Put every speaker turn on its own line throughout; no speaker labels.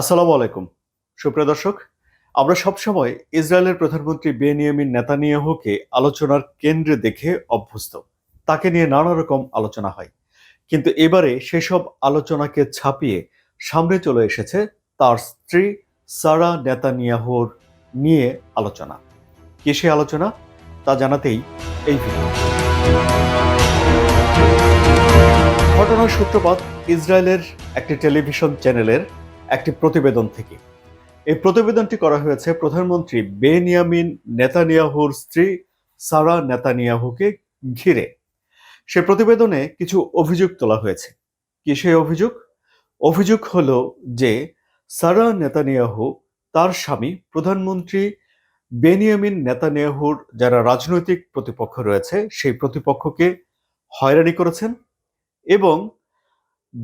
আসসালামু আলাইকুম সুপ্রিয় দর্শক আমরা সবসময় ইসরায়েলের প্রধানমন্ত্রী বেনিয়ামিন নেতানিয়াহুকে আলোচনার কেন্দ্রে দেখে অভ্যস্ত তাকে নিয়ে নানা রকম আলোচনা হয় কিন্তু এবারে সেসব আলোচনাকে ছাপিয়ে সামনে চলে এসেছে তার স্ত্রী সারা নেতানিয়াহুর নিয়ে আলোচনা কিসে আলোচনা তা জানাতেই এই ভিডিও ঘটনার সূত্রপাত ইসরায়েলের একটি টেলিভিশন চ্যানেলের একটি প্রতিবেদন থেকে এই প্রতিবেদনটি করা হয়েছে প্রধানমন্ত্রী বেনিয়ামিন নেতানিয়াহুর স্ত্রী সারা নেতানিয়াহুকে ঘিরে সে প্রতিবেদনে কিছু অভিযোগ তোলা হয়েছে কি সেই অভিযোগ অভিযোগ হলো যে সারা নেতানিয়াহু তার স্বামী প্রধানমন্ত্রী বেনিয়ামিন নেতানিয়াহুর যারা রাজনৈতিক প্রতিপক্ষ রয়েছে সেই প্রতিপক্ষকে হয়রানি করেছেন এবং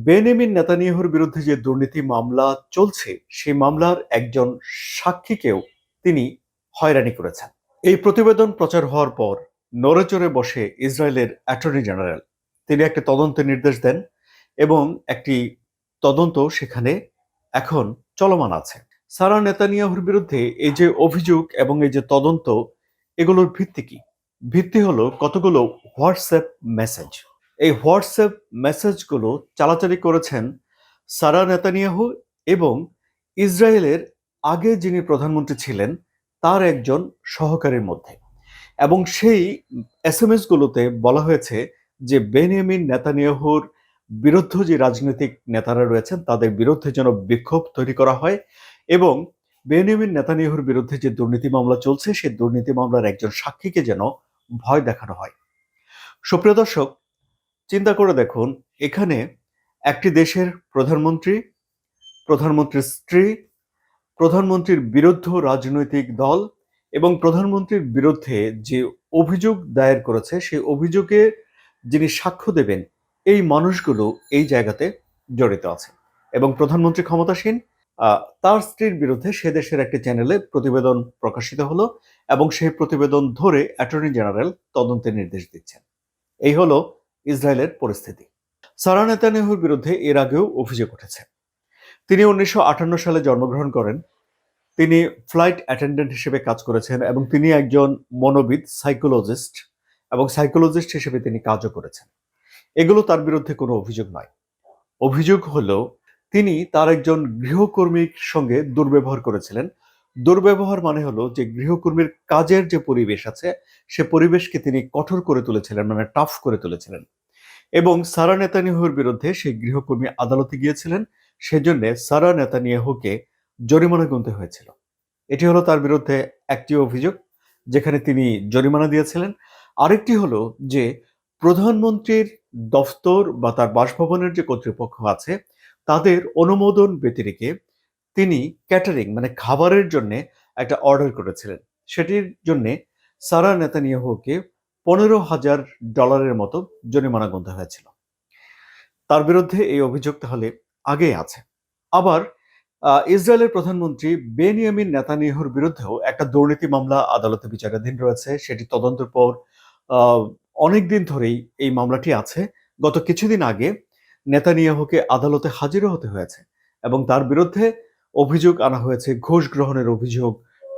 বেনেমিন নেতানিয়াহুর বিরুদ্ধে যে দুর্নীতি মামলা চলছে সেই মামলার একজন সাক্ষীকেও তিনি হয়রানি করেছেন এই প্রতিবেদন প্রচার হওয়ার পর নড়েচড়ে বসে ইসরায়েলের অ্যাটর্নি জেনারেল তিনি একটি তদন্তের নির্দেশ দেন এবং একটি তদন্ত সেখানে এখন চলমান আছে সারা নেতানিয়াহুর বিরুদ্ধে এই যে অভিযোগ এবং এই যে তদন্ত এগুলোর ভিত্তি কি ভিত্তি হলো কতগুলো হোয়াটসঅ্যাপ মেসেজ এই হোয়াটসঅ্যাপ মেসেজগুলো চালাচালি করেছেন সারা নেতানিয়াহু এবং ইসরায়েলের আগে যিনি প্রধানমন্ত্রী ছিলেন তার একজন সহকারীর মধ্যে এবং সেই এস এম এসগুলোতে বলা হয়েছে যে বেনিয়ামিন নেতানিয়াহুর বিরুদ্ধ যে রাজনৈতিক নেতারা রয়েছেন তাদের বিরুদ্ধে যেন বিক্ষোভ তৈরি করা হয় এবং বেনিয়ামিন নেতানিয়াহুর বিরুদ্ধে যে দুর্নীতি মামলা চলছে সেই দুর্নীতি মামলার একজন সাক্ষীকে যেন ভয় দেখানো হয় সুপ্রিয় দর্শক চিন্তা করে দেখুন এখানে একটি দেশের প্রধানমন্ত্রী প্রধানমন্ত্রীর স্ত্রী প্রধানমন্ত্রীর বিরুদ্ধ রাজনৈতিক দল এবং প্রধানমন্ত্রীর বিরুদ্ধে যে অভিযোগ দায়ের করেছে সেই অভিযোগে যিনি সাক্ষ্য দেবেন এই মানুষগুলো এই জায়গাতে জড়িত আছে এবং প্রধানমন্ত্রী ক্ষমতাসীন তার স্ত্রীর বিরুদ্ধে সে দেশের একটি চ্যানেলে প্রতিবেদন প্রকাশিত হলো এবং সেই প্রতিবেদন ধরে অ্যাটর্নি জেনারেল তদন্তের নির্দেশ দিচ্ছেন এই হলো ইসরায়েলের পরিস্থিতি সারা নেতানিয়াহুর বিরুদ্ধে এর আগেও অভিযোগ উঠেছে তিনি উনিশশো সালে জন্মগ্রহণ করেন তিনি ফ্লাইট অ্যাটেন্ডেন্ট হিসেবে কাজ করেছেন এবং তিনি একজন মনোবিদ সাইকোলজিস্ট এবং সাইকোলজিস্ট হিসেবে তিনি কাজও করেছেন এগুলো তার বিরুদ্ধে কোনো অভিযোগ নয় অভিযোগ হলো তিনি তার একজন গৃহকর্মীর সঙ্গে দুর্ব্যবহার করেছিলেন দুর্ব্যবহার মানে হলো যে গৃহকর্মীর কাজের যে পরিবেশ আছে সে পরিবেশকে তিনি কঠোর করে তুলেছিলেন মানে টাফ করে তুলেছিলেন এবং সারা নেতানিয়াহুর বিরুদ্ধে সেই গৃহকর্মী আদালতে গিয়েছিলেন সেজন্য সারা নেতানিয়াহুকে জরিমানা গুনতে হয়েছিল এটি হলো তার বিরুদ্ধে একটি অভিযোগ যেখানে তিনি জরিমানা দিয়েছিলেন আরেকটি হলো যে প্রধানমন্ত্রীর দফতর বা তার বাসভবনের যে কর্তৃপক্ষ আছে তাদের অনুমোদন ব্যতিরেকে তিনি ক্যাটারিং মানে খাবারের জন্য একটা অর্ডার করেছিলেন সেটির জন্যে সারা নেতানিয়াহুকে পনেরো হাজার ডলারের মতো জরিমানা গুনতে হয়েছিল তার বিরুদ্ধে এই অভিযোগ তাহলে আগেই আছে আবার ইসরায়েলের প্রধানমন্ত্রী বেনিয়ামিন নেতানিয়াহুর বিরুদ্ধেও একটা দুর্নীতি মামলা আদালতে বিচারাধীন রয়েছে সেটি তদন্তের পর অনেক দিন ধরেই এই মামলাটি আছে গত কিছুদিন আগে নেতানিয়াহুকে আদালতে হাজিরও হতে হয়েছে এবং তার বিরুদ্ধে অভিযোগ আনা হয়েছে ঘোষ গ্রহণের অভিযোগ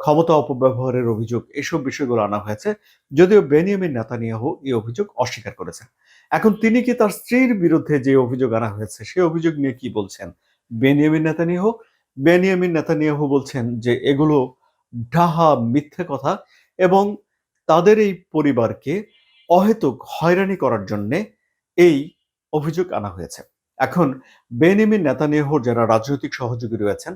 ক্ষমতা অপব্যবহারের অভিযোগ এসব বিষয়গুলো আনা হয়েছে যদিও বেনিয়ামিন নেতানিয়াহু এই অভিযোগ অস্বীকার করেছেন এখন তিনি কি তার স্ত্রীর বিরুদ্ধে যে অভিযোগ আনা হয়েছে সেই অভিযোগ নিয়ে কি বলছেন বেনিয়ামিন নেতানিয়াহু বেনিয়ামিন নেতানিয়াহু বলছেন যে এগুলো ঢাহা মিথ্যে কথা এবং তাদের এই পরিবারকে অহেতুক হয়রানি করার জন্যে এই অভিযোগ আনা হয়েছে এখন বেনিয়ামিন নেতানিয়াহুর যারা রাজনৈতিক সহযোগী রয়েছেন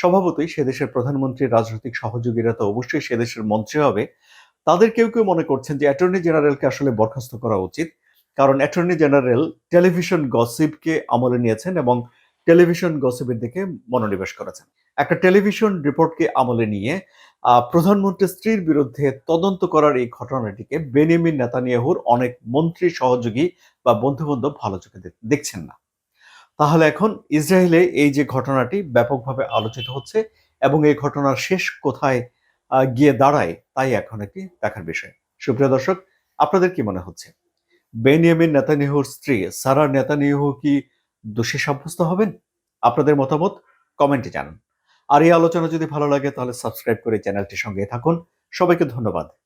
স্বভাবতই সেদেশের প্রধানমন্ত্রীর রাজনৈতিক সহযোগীরা তো অবশ্যই সেদেশের মন্ত্রী হবে তাদের কেউ কেউ মনে করছেন যে অ্যাটর্নি জেনারেলকে আসলে বরখাস্ত করা উচিত কারণ অ্যাটর্নি জেনারেল টেলিভিশন গসিপকে আমলে নিয়েছেন এবং টেলিভিশন গসিপের দিকে মনোনিবেশ করেছেন একটা টেলিভিশন রিপোর্টকে আমলে নিয়ে প্রধানমন্ত্রীর স্ত্রীর বিরুদ্ধে তদন্ত করার এই ঘটনাটিকে বেনিয়ামিন নেতানিয়াহুর অনেক মন্ত্রী সহযোগী বা বন্ধুবান্ধব ভালো চোখে দেখছেন না তাহলে এখন ইসরায়েলে এই যে ঘটনাটি ব্যাপকভাবে আলোচিত হচ্ছে এবং এই ঘটনার শেষ কোথায় গিয়ে দাঁড়ায় তাই এখন একটি দেখার বিষয় সুপ্রিয় দর্শক আপনাদের কি মনে হচ্ছে বেনিয়ামিন নেতানিহুর স্ত্রী সারা নেতানিহু কি দোষী সাব্যস্ত হবেন আপনাদের মতামত কমেন্টে জানান আর এই আলোচনা যদি ভালো লাগে তাহলে সাবস্ক্রাইব করে চ্যানেলটির সঙ্গে থাকুন সবাইকে ধন্যবাদ